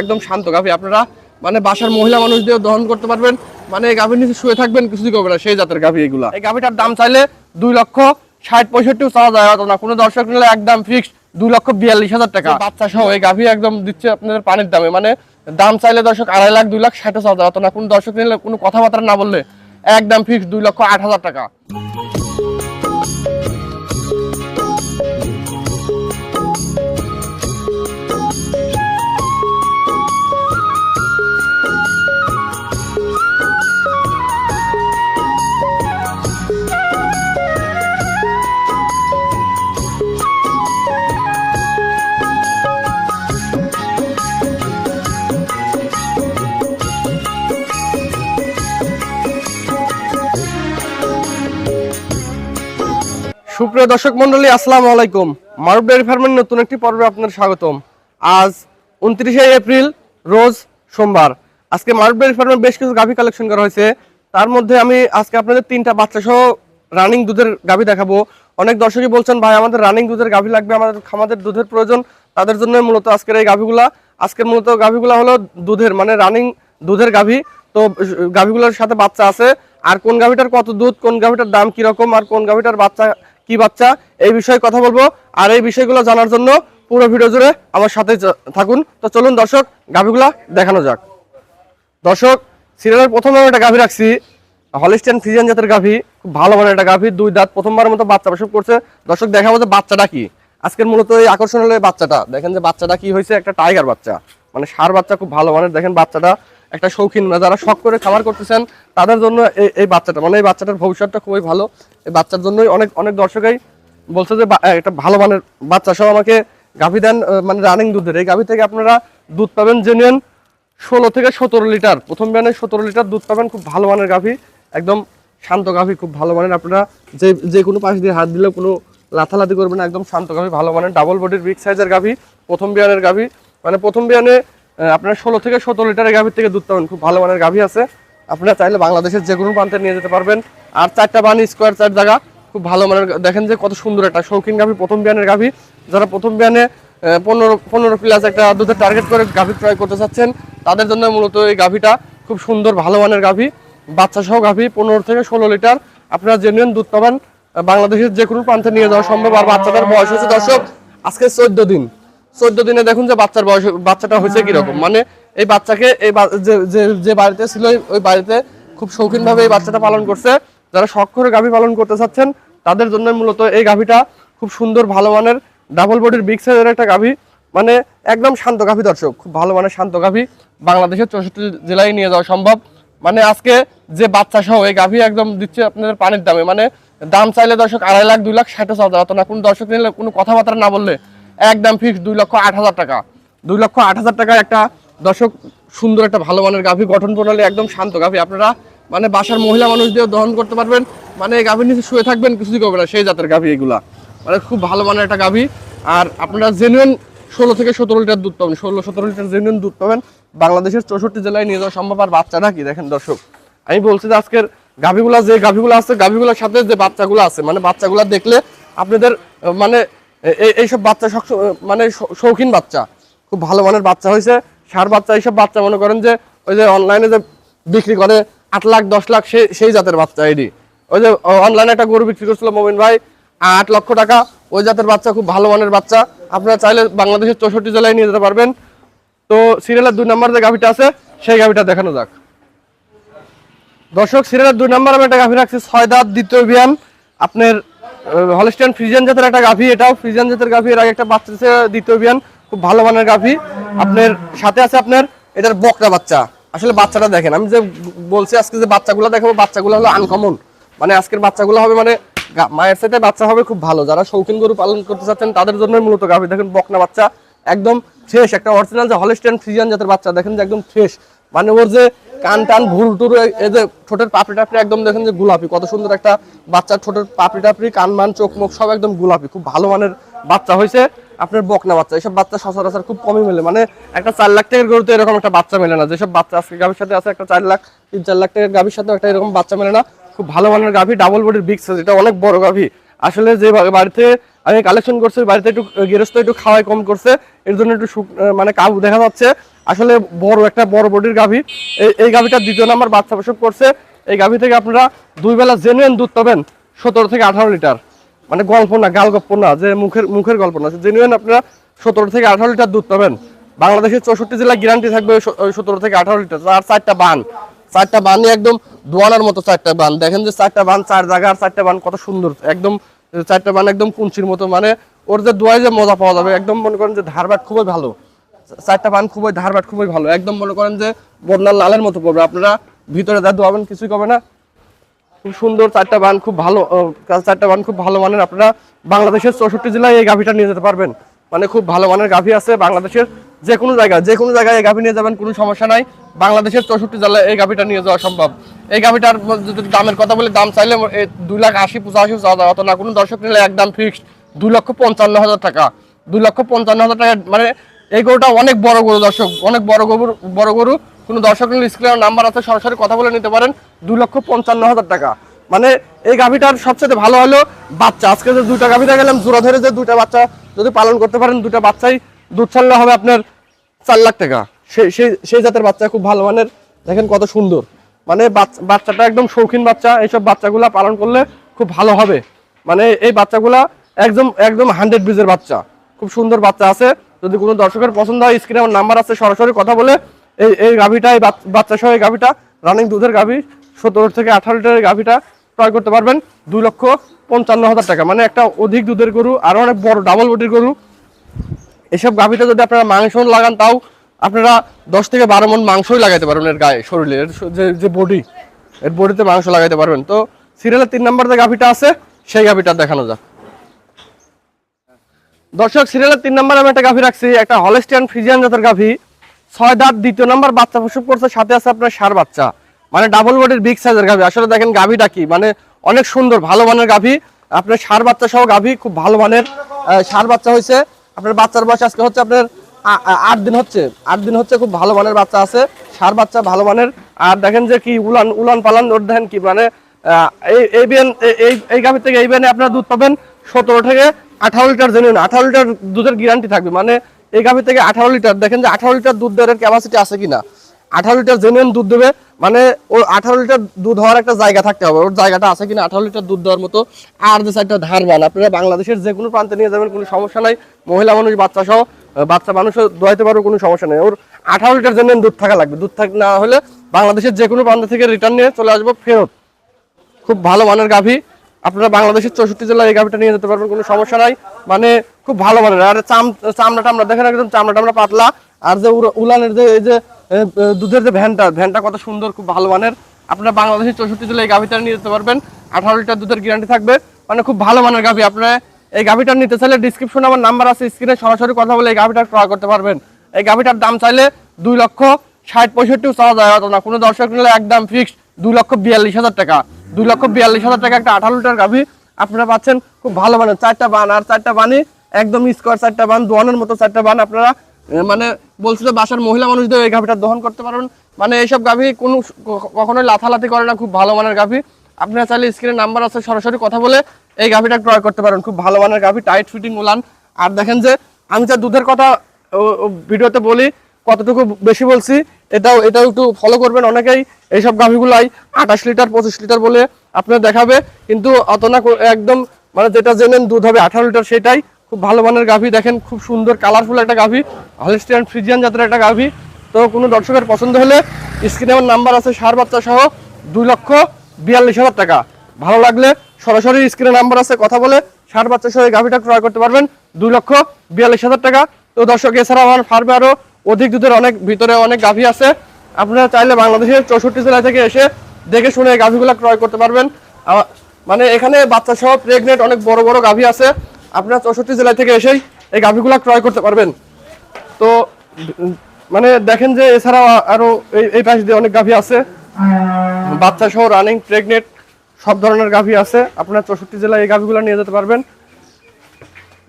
একদম শান্ত। গাভী, আপনারা মানে বাসার মহিলা মানুষ দিয়ে দহন করতে পারবেন। মানে এই গাভীর নিচে শুয়ে থাকবেন, কিছুই করবে না। সেই জাতের গাভী এগুলা। এই গাভীটার দাম চাইলে দুই লক্ষ ষাট পঁয়ষট্টিও চাওয়া যায় হতো না, কোনো দর্শক নিলে একদম ফিক্সড দুই লক্ষ বিয়াল্লিশ হাজার টাকা। বাচ্চা সহ এই গাভী একদম দিচ্ছে আপনাদের পানির দামে। মানে দাম চাইলে দর্শক আড়াই লাখ, দুই লাখ ষাটও চাওয়া যায় হতো না, কোনো দর্শক নিলে কোনো কথাবার্তা না বললে একদম ফিক্সড দুই লক্ষ আট হাজার টাকা। সুপ্রিয় দর্শক মন্ডলী, আসসালামু আলাইকুম। মারুফ ডেয়ারি ফার্মের নতুন একটি পর্বে আপনাদের স্বাগতম। আজ উনত্রিশে এপ্রিল, রোজ সোমবার। আজকে মারুফ ডেয়ারি ফার্মের বেশ কিছু গাভী কালেকশন করা হয়েছে। তার মধ্যে আমি আজকে আপনাদের তিনটা বাচ্চা সহ রানিং দুধের গাভী দেখাবো। অনেক দর্শকই বলছেন, ভাই, আমাদের রানিং দুধের গাভী লাগবে, আমাদের খামাদের দুধের প্রয়োজন। তাদের জন্য মূলত আজকের এই গাভীগুলা। আজকের মূলত গাভীগুলা হলো দুধের মানে রানিং দুধের গাভী। তো, গাভীগুলোর সাথে বাচ্চা আছে। আর কোন গাভীটার কত দুধ, কোন গাভীটার দাম কীরকম, আর কোন গাভীটার বাচ্চা কি বাচ্চা, এই বিষয়ে কথা বলব। আর এই বিষয়গুলো জানার জন্য পুরো ভিডিও জুড়ে আমার সাথে থাকুন। তো চলুন দর্শক, গাভীগুলা দেখানো যাক। দর্শক সিরিয়ালের প্রথম একটা গাভী রাখছি। হলিস্টেন ফিজিয়ান জাতের গাভী, খুব ভালো মানের একটা গাভী, দুই দাঁত, প্রথমবারের মতো বাচ্চা প্রসব করছে। দর্শক, দেখাবো যে বাচ্চাটা কি। আজকের মূলত এই আকর্ষণ হলো বাচ্চাটা। দেখেন যে বাচ্চাটা কি হয়েছে, একটা টাইগার বাচ্চা। মানে সার বাচ্চা, খুব ভালো মানের। দেখেন বাচ্চাটা। একটা শৌখিন মানে যারা শখ করে খাবার করতেছেন, তাদের জন্য এই বাচ্চাটা মানে এই বাচ্চাটার ভবিষ্যৎটা খুবই ভালো। এই বাচ্চার জন্যই অনেক অনেক দর্শকই বলছে যে একটা ভালো মানের বাচ্চা সব আমাকে গাভী দেন মানে রানিং দুধের। এই গাভী থেকে আপনারা দুধ পাবেন জেনুইন ষোলো থেকে সতেরো লিটার। প্রথম বিয়ানে সতেরো লিটার দুধ পাবেন, খুব ভালো মানের গাভী, একদম শান্ত গাভী, খুব ভালো মানের। আপনারা যে যে কোনো পাশ দিয়ে হাত দিলেও কোনো লাথালাতি করবেন একদম শান্ত গাভী, ভালো মানের ডাবল বডির বিগ সাইজের গাভী, প্রথম বিয়ানের গাভী। মানে প্রথম বিয়ানে আপনারা ষোলো থেকে সতেরো লিটারের গাভীর থেকে দুধ পাবেন। খুব ভালো মানের গাভী আছে। আপনারা চাইলে বাংলাদেশের যে কোনো প্রান্তে নিয়ে যেতে পারবেন। আর চারটা বান স্কোয়ার চার জায়গা, খুব ভালো মানের দেখেন যে কত সুন্দর একটা শৌখিন গাভী, প্রথম বিয়ানের গাভী। যারা প্রথম বিয়ানে পনেরো পনেরো প্লাস একটা দুধের টার্গেট করে গাভী ক্রয় করতে চাচ্ছেন, তাদের জন্য মূলত এই গাভীটা খুব সুন্দর, ভালো মানের গাভী। বাচ্চা সহ গাভী, পনেরো থেকে ষোলো লিটার। আপনারা জেনুইন দুধ পাবেন। বাংলাদেশের যে কোনো প্রান্তে নিয়ে যাওয়া সম্ভব। আর বাচ্চাটার বয়স হচ্ছে দর্শক, আজকে চোদ্দ দিন। চোদ্দ দিনে দেখুন যে বাচ্চার বয়স বাচ্চাটা হয়েছে কীরকম। মানে এই বাচ্চাকে এই যে- বাড়িতে ছিল ওই বাড়িতে খুব শৌখিন ভাবে এই বাচ্চাটা পালন করছে। যারা শখ করে গাভী পালন করতে চাচ্ছেন তাদের জন্য মূলত এই গাভীটা খুব সুন্দর ভালো মানের ডাবল বডির বিগ সাইজের একটা গাভী। মানে একদম শান্ত গাভী দর্শক খুব ভালো মানের শান্ত গাভী। বাংলাদেশের চৌষট্টি জেলায় নিয়ে যাওয়া সম্ভব। মানে আজকে যে বাচ্চা সহ এই গাভী একদম দিচ্ছে আপনাদের পানির দামে। মানে দাম চাইলে দর্শক আড়াই লাখ দুই লাখ ষাটও চাওয়া যাবে না। কোনো দর্শক নিলে কোনো কথাবার্তা না বললে একদম ফিক্স দুই লক্ষ আট হাজার টাকা। দুই লক্ষ আট হাজার টাকায় একটা দর্শক সুন্দর একটা ভালো মানের গাভী গঠন প্রণালী, একদম শান্ত গাভী। আপনারা মানে বাসার মহিলা মানুষ দিয়ে দহন করতে পারবেন। মানে গাভীর নিচে শুয়ে থাকবেন, কিছুই করবে না, সেই জাতের গাভী এগুলা। মানে খুব ভালো মানের একটা গাভী। আর আপনারা জেনুইন ষোলো থেকে সতেরো লিটার দুধ পাবেন। ষোলো সতেরো লিটার জেনুইন দুধ পাবেন। বাংলাদেশের চৌষট্টি জেলায় নিয়ে যাওয়া সম্ভব। আর বাচ্চাটা কি দেখেন দর্শক, আমি বলছি যে আজকের গাভীগুলা যে গাভীগুলো আছে, গাভীগুলোর সাথে যে বাচ্চাগুলো আছে মানে বাচ্চাগুলো দেখলে আপনাদের মানে এইসব বাচ্চা মানে শৌখিন বাচ্চা। খুব ভালো মানের বাচ্চা হয়েছে। সার বাচ্চা, এইসব বাচ্চা মনে করেন যে, ওই যে অনলাইনে যে বিক্রি করে, আট লাখ, দশ লাখ সেই সেই জাতের বাচ্চা এডি। ওই যে অনলাইনে একটা গরু বিক্রি করছিল মমিন ভাই, আট লক্ষ টাকা। ওই জাতের বাচ্চা খুব ভালো মানের বাচ্চা। আপনারা চাইলে বাংলাদেশের চৌষট্টি জেলায় নিয়ে যেতে পারবেন। তো সিরিয়ালের দুই নম্বর যে গাভিটা আছে, সেই গাভিটা দেখানো যাক। দর্শক, সিরিয়ালের দুই নম্বর আমি একটা গাভি রাখছি, ছয় দাঁত দ্বিতীয় বিয়ান আপনার হলিস্টিয়ান ফ্রিজিয়ান জাতের একটা গাভি, এটাও ফ্রিজিয়ান জাতের গাভি, এর আগে একটা বাচ্চা দ্বিতীয় বিয়ান, খুব ভালো মানের গাভি। আপনার সাথে আছে আপনার, এটার বকরা বাচ্চা। আসলে বাচ্চাটা দেখেন, আমি যে বলছি আজকে যে বাচ্চাগুলো দেখাবো, বাচ্চাগুলো হলো আনকমন মানে আজকের বাচ্চাগুলো হবে মানে মায়ের সাথে বাচ্চা হবে খুব ভালো। যারা শৌখিন গরু পালন করতে চাচ্ছেন, তাদের জন্য মূলত গাভি। দেখেন বকনা বাচ্চা, একদম ফ্রেশ একটা অরিজিনাল যে হলিস্টিয়ান ফ্রিজিয়ান জাতের বাচ্চা, দেখেন যে একদম ফ্রেশ মানে ওর যে কান টান ভুল টুর এই যে ঠোঁটের পাপড়ি টাপড়ি একদম দেখেন যে গোলাপি। কত সুন্দর একটা বাচ্চার ঠোঁটের পাপড়ি টাপড়ি, কান মান, চোখ মুখ সব একদম গোলাপি। খুব ভালো মানের বাচ্চা হয়েছে আপনার বকনা বাচ্চা। এইসব বাচ্চা সচরাচর খুব কমই মেলে। মানে একটা চার লাখ টাকার গরুতে এরকম একটা বাচ্চা মেলে না। যেসব বাচ্চা আজকে গাভীর সাথে আছে, একটা চার লাখ, তিন চার লাখ টাকার গাভীর সাথে একটা এরকম বাচ্চা মেলে না। খুব ভালো মানের গাভী ডাবল বডির বিগ সাইজ এটা অনেক বড় গাভী। আসলে যে বাড়িতে আমি কালেকশন করছি, বাড়িতে একটু গৃহস্থ একটু খাওয়াই কম করছে, এর জন্য একটু মানে কাবু দেখা যাচ্ছে। আসলে বড় একটা বড় বডির গাভী। এই এই গাভীটা দ্বিতীয় নাম্বার বাচ্চা প্রসব করছে। এই গাভী থেকে আপনারা দুই বেলা জেনুইন দুধ পাবেন সতেরো থেকে আঠারো লিটার। মানে গল্প না গাল গপ্প না, যে মুখের মুখের গল্প না জেনুইন আপনারা সতেরো থেকে আঠারো লিটার দুধ পাবেন। বাংলাদেশের চৌষট্টি জেলায় গ্যারান্টি থাকবে সতেরো থেকে আঠারো লিটার আর চারটা বান। চারটা বানই একদম দোয়ানার মতো চারটা বান। দেখেন যে চারটা বান, চার জায়গা আর চারটা বান, কত সুন্দর। একদম চারটা বান একদম কুঞ্চির মতো। মানে ওর যে দোয়ায় যে মজা পাওয়া যাবে, একদম মনে করেন যে ধারবাট খুবই ভালো। চারটা বান খুবই ধারবাট খুবই ভালো। একদম মনে করেন যে বন্যার লালের মতো পড়বে। আপনারা ভিতরে যা দোয়াবেন, কিছুই কবে না। খুব সুন্দর চারটা বান, খুব ভালো চারটা বান খুব ভালো মানের। আপনারা বাংলাদেশের চৌষট্টি জেলায় এই গাভিটা নিয়ে যেতে পারবেন। মানে খুব ভালো মানের গাভি আছে বাংলাদেশের যে কোনো জায়গায়। যে কোনো জায়গায় এই গাভি নিয়ে যাবেন, কোনো সমস্যা নাই। বাংলাদেশের চৌষট্টি জেলায় এই গাভিটা নিয়ে যাওয়া সম্ভব। এই গাভিটার যদি দামের কথা বলে, দাম চাইলে দুই লাখ আশি, পঁচাশি চাওয়া যায় অত না, কোনো দর্শক নিলে একদম ফিক্সড দুই লক্ষ পঞ্চান্ন হাজার টাকা। দুই লক্ষ পঞ্চান্ন হাজার টাকা মানে এই গরুটা অনেক বড় গরু দর্শক, অনেক বড় গরু বড় গরু। কোনো দর্শক নিলে স্ক্রিনের নাম্বার আছে, সরাসরি কথা বলে নিতে পারেন, দুই লক্ষ পঞ্চান্ন হাজার টাকা। মানে এই গাভিটার সবচেয়ে ভালো হলো বাচ্চা। আজকে যে দুইটা গাভিটা গেলাম জোড়া ধরে যে দুইটা বাচ্চা যদি পালন করতে পারেন, দুইটা বাচ্চাই দুধ ছাড়লে হবে আপনার চার লাখ টাকা। সেই জাতের বাচ্চা খুব ভালো মানের। দেখেন কত সুন্দর। মানে বাচ- বাচ্চাটা একদম শৌখিন বাচ্চা। এইসব বাচ্চাগুলা পালন করলে খুব ভালো হবে। মানে এই বাচ্চাগুলা একদম একদম হান্ড্রেড বিজের বাচ্চা। খুব সুন্দর বাচ্চা আছে। যদি কোনো দর্শকের পছন্দ হয়, স্ক্রিনে আমার নাম্বার আছে, সরাসরি কথা বলে এই এই গাভিটা, এই বাচ্চা সহ এই গাভিটা রানিং দুধের গাভি, সতেরো থেকে আঠারো লিটারের গাভিটা ক্রয় করতে পারবেন দুই লক্ষ পঞ্চান্ন হাজার টাকা। মানে একটা অধিক দুধের গরু, আরও অনেক বড় ডাবল বডির গরু। এসব গাভিতে যদি আপনারা মাংস লাগান, তাও আপনারা দশ থেকে বারো মন মাংসই লাগাইতে পারবেন এর গায়ে, শরীরে। এর যে বডি এর বডিতে মাংস লাগাইতে পারবেন। তো সিরিয়ালের তিন নম্বর যে গাভিটা আছে, সেই গাভিটা দেখানো যাক। দর্শক সিরিয়ালের তিন নম্বর আমি একটা গাভি রাখছি, একটা হলেস্টিয়ান ফ্রিজিয়ান জাতের গাভি। ছয় দাঁত, দ্বিতীয় নম্বর বাচ্চা প্রসব করছে, সাথে আছে আপনার সার বাচ্চা। মানে ডাবল বডির বিগ সাইজের গাভি। আসলে দেখেন গাভিটা কি মানে অনেক সুন্দর, ভালো মানের গাভি। আপনার সার বাচ্চা সহ গাভি, খুব ভালো মানের সার বাচ্চা হয়েছে। আপনার বাচ্চার বয়স আজকে হচ্ছে আপনার আট দিন হচ্ছে, আট দিন হচ্ছে খুব ভালো মানের বাচ্চা আছে, সার বাচ্চা ভালো মানের। আর দেখেন যে কি উলান উলান পালান, ওর দেখেন কি মানে এই এই এই থেকে এই বিয়ানে আপনার দুধ পাবেন সতেরো থেকে আঠারো লিটার জেনুইন আঠারো লিটার দুধের গ্যারান্টি থাকবে। মানে এই গাভি থেকে আঠারো লিটার, দেখেন যে আঠারো লিটার দুধ দেওয়ার ক্যাপাসিটি আছে কিনা। আঠারো লিটার জেনুইন দুধ দেবে মানে ওর আঠারো লিটার দুধ হওয়ার একটা জায়গা থাকতে হবে। ওর জায়গাটা আছে কিনা আঠারো লিটার দুধ দেওয়ার মতো। আর যে সাইডটা ধারবান আপনারা বাংলাদেশের যে কোনো প্রান্তে নিয়ে যাবেন, কোনো সমস্যা নাই। মহিলা মানুষ, বাচ্চা সহ বাচ্চা মানুষও দোয়াইতে পারবে, কোনো সমস্যা নেই। ওর আঠারো লিটার জেনুইন দুধ থাকা লাগবে। দুধ থাক না হলে বাংলাদেশের যে কোনো প্রান্ত থেকে রিটার্ন নিয়ে চলে আসব ফেরত। খুব ভালো মানের গাভী। আপনারা বাংলাদেশের চৌষট্টি জেলায় এই গাভীটা নিয়ে যেতে পারবেন, কোনো সমস্যা নাই। মানে খুব ভালো মানের। আর চাম চামড়াটা আমরা দেখেন একদম চামড়াটা আমরা পাতলা। আর যে উলানের যে এই যে দুধের যে ভ্যানটা ভ্যানটা কত সুন্দর, খুব ভালো মানের। আপনারা বাংলাদেশের চৌষট্টি জেলায় এই গাভিটা নিয়ে যেতে পারবেন। আঠারো লিটার দুধের গ্যারান্টি থাকবে। মানে খুব ভালো মানের গাভী। আপনারা এই গাভীটা নিতে চাইলে ডিসক্রিপশনে আমার নাম্বার আছে স্ক্রিনে সরাসরি কথা বলে এই গাভীটা ক্রয় করতে পারবেন। এই গাভীটার দাম চাইলে দুই লক্ষ ষাট পঁয়ষট্টিও চাওয়া যায় হতো না। কোনো দর্শক নিলে একদম ফিক্সড দুই লক্ষ বিয়াল্লিশ হাজার টাকা। দুই লক্ষ বিয়াল্লিশ হাজার টাকা একটা আঠারো লিটার গাভী আপনারা পাচ্ছেন খুব ভালো মানের চারটা বান। আর চারটা বানই একদম স্কোয়ার চারটা বান, দোয়ানের মতো চারটা বান আপনারা মানে বলছিল বাসার মহিলা মানুষদের এই গাভীটা দহন করতে পারবেন। মানে এইসব গাভী কোনো কখনোই লাথালাথি করে না, খুব ভালো মানের গাভী। আপনারা চাইলে স্ক্রিনে নাম্বার আছে, সরাসরি কথা বলে এই গাভীটা ক্রয় করতে পারেন। খুব ভালো মানের গাভী টাইট ফিটিং উলান। আর দেখেন যে, আমি যা দুধের কথা ভিডিওতে বলি, কতটুকু বেশি বলছি, এটাও এটাও একটু ফলো করবেন অনেকেই। এইসব গাভিগুলাই আঠাশ লিটার, পঁচিশ লিটার বলে আপনার দেখাবে, কিন্তু অত না একদম মানে যেটা জেনেন দুধ হবে আঠারো লিটার, সেটাই। খুব ভালো মানের গাভি, দেখেন খুব সুন্দর কালারফুল একটা গাভি হলিস্টিয়ান ফ্রিজিয়ান জাতের একটা গাভি। তো কোনো দর্শকের পছন্দ হলে স্ক্রিনে আমার নাম্বার আছে, সার বাচ্চা সহ দুই লক্ষ বিয়াল্লিশ হাজার টাকা। ভালো লাগলে সরাসরি স্ক্রিনে নাম্বার আছে, কথা বলে ষাট বাচ্চা সহ গাভিটা ক্রয় করতে পারবেন। দুই লক্ষ বিয়াল্লিশ হাজার টাকা। তো দর্শক এছাড়া আমার ফার্মে আরও অধিক দুধের অনেক, ভিতরে অনেক গাভী আছে। আপনারা চাইলে বাংলাদেশের চৌষট্টি জেলা থেকে এসে দেখে শুনে গাভীগুলো ক্রয় করতে পারবেন। মানে এখানে বাচ্চা সহ প্রেগনেন্ট অনেক বড় বড় গাভী আছে। আপনারা চৌষট্টি জেলা থেকে এসেই এই গাভীগুলো ক্রয় করতে পারবেন। তো মানে দেখেন যে এছাড়াও আরও এই এই পাশ দিয়ে অনেক গাভী আছে। বাচ্চা সহ রানিং প্রেগনেন্ট সব ধরনের গাভী আছে। আপনারা চৌষট্টি জেলায় এই গাভীগুলো নিয়ে যেতে পারবেন।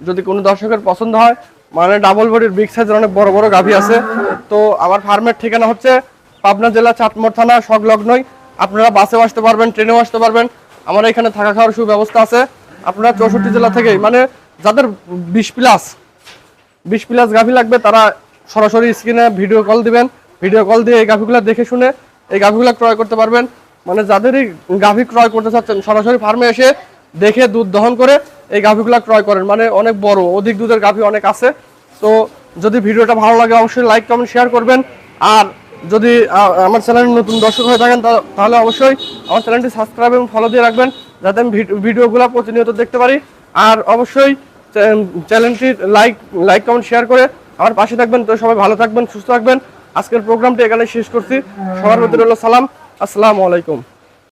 যদি কোনো দর্শকের পছন্দ হয় মানে ডাবল বডির বিগ সাইজের অনেক বড় বড় গাভী আছে। তো আমার ফার্মের ঠিকানা হচ্ছে পাবনা জেলা চাটমোড় থানা, সংলগ্নই। আপনারা বাসেও আসতে পারবেন ট্রেনেও আসতে পারবেন। আমার এখানে থাকা খাওয়ার সুব্যবস্থা আছে। আপনারা চৌষট্টি জেলা থেকেই মানে যাদের বিশ প্লাস বিশ প্লাস গাভি লাগবে, তারা সরাসরি স্ক্রিনে ভিডিও কল দিবেন। ভিডিও কল দিয়ে এই গাভিগুলো দেখে শুনে এই গাভিগুলো ক্রয় করতে পারবেন। মানে যাদেরই গাভি ক্রয় করতে চাচ্ছেন, সরাসরি ফার্মে এসে দেখে দুধ দহন করে এই গাভিগুলো ক্রয় করেন। মানে অনেক বড়, অধিক দুধের গাভি অনেক আছে। তো যদি ভিডিওটা ভালো লাগে, অবশ্যই লাইক কমেন্ট শেয়ার করবেন। আর যদি আমার চ্যানেল নতুন দর্শক হয়ে থাকেন তাহলে অবশ্যই আমার চ্যানেলটি সাবস্ক্রাইব এবং ফলো দিয়ে রাখবেন, যাতে আমি ভিড- ভিডিওগুলো প্রতিনিয়ত দেখতে পারি। আর অবশ্যই চ্যান- চ্যানেলটি লাইক লাইক কমেন্ট শেয়ার করে আমার পাশে থাকবেন। তো সবাই ভালো থাকবেন, সুস্থ থাকবেন। আজকের প্রোগ্রামটি এখানে শেষ করছি। সবার মধ্যে সালাম। আসসালামু আলাইকুম।